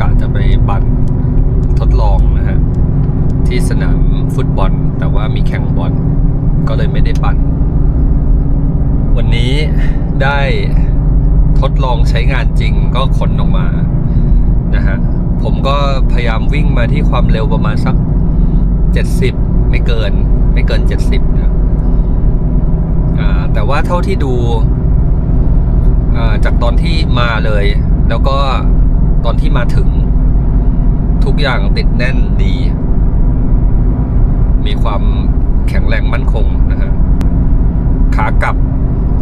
กะจะไปปั่นทดลองนะฮะ ที่สนามฟุตบอล แต่ว่ามีแข่งบอลก็เลยไม่ได้ปั่น วันนี้ได้ทดลองใช้งานจริงก็ขนออกมานะฮะ ผมก็พยายามวิ่งมาที่ความเร็วประมาณสัก 70 ไม่เกิน ไม่เกิน 70นะแต่ว่าเท่าที่ดูจากตอนที่มาเลย แล้วก็ ตอนที่มาถึง ทุกอย่างติดแน่นดี มีความแข็งแรงมั่นคงนะฮะขากลับ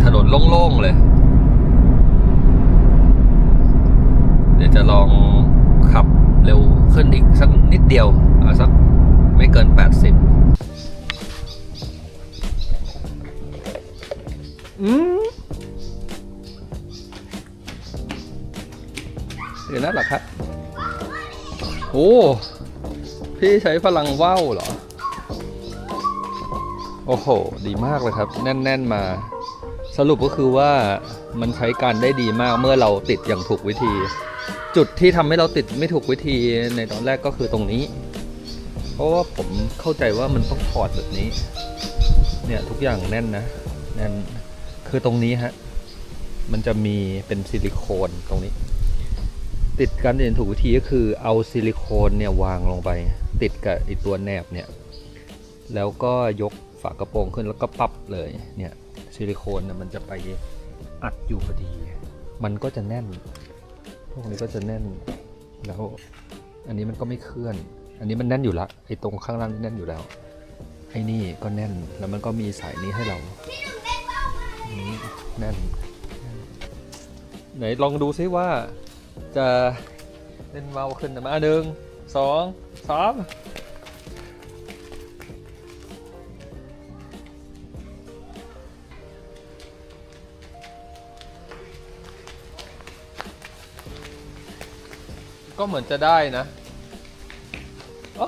ถนนโล่งๆเลย เดี๋ยวจะลองขับเร็วขึ้นอีกสักนิดเดียวสักไม่เกิน 80อืม เดี๋ยวนั่นเหรอครับโอ้พี่ใช้พลังว่าวเหรอ โอ้โห ดีมากเลยครับ แน่น ๆ มา สรุปก็คือว่ามันใช้การได้ดีมากเมื่อเราติดอย่างถูกวิธี จุดที่ทำให้เราติดไม่ถูกวิธีในตอนแรกก็คือตรงนี้ เพราะว่าผมเข้าใจว่ามันต้องถอดแบบนี้ เนี่ยทุกอย่างแน่นนะแน่นคือตรงนี้ฮะ มันจะมีเป็นซิลิโคนตรงนี้ ติดกันอย่างถูกวิธีก็คือเอาซิลิโคนเนี่ยวางลงไป ติดกับไอตัวแหนบเนี่ยแล้วก็ยกฝากระโปรงขึ้นแล้วก็ปั๊บเลยเนี่ยซิลิโคนเนี่ยมันจะไปอัดอยู่พอดี มันก็จะแน่น พวกนี้ก็จะแน่นแล้ว อันนี้มันก็ไม่เคลื่อน อันนี้มันแน่นอยู่ละไอ้ตรงข้างล่างนี่แน่นอยู่แล้วไอ้นี่ก็แน่นแล้วมันก็มีสายนี้ให้เรานนี้แน่นไหนลองดูซิว่า จะเล่นเมาขึ้นมาหนึ่งสองสามก็เหมือนจะได้นะโอ้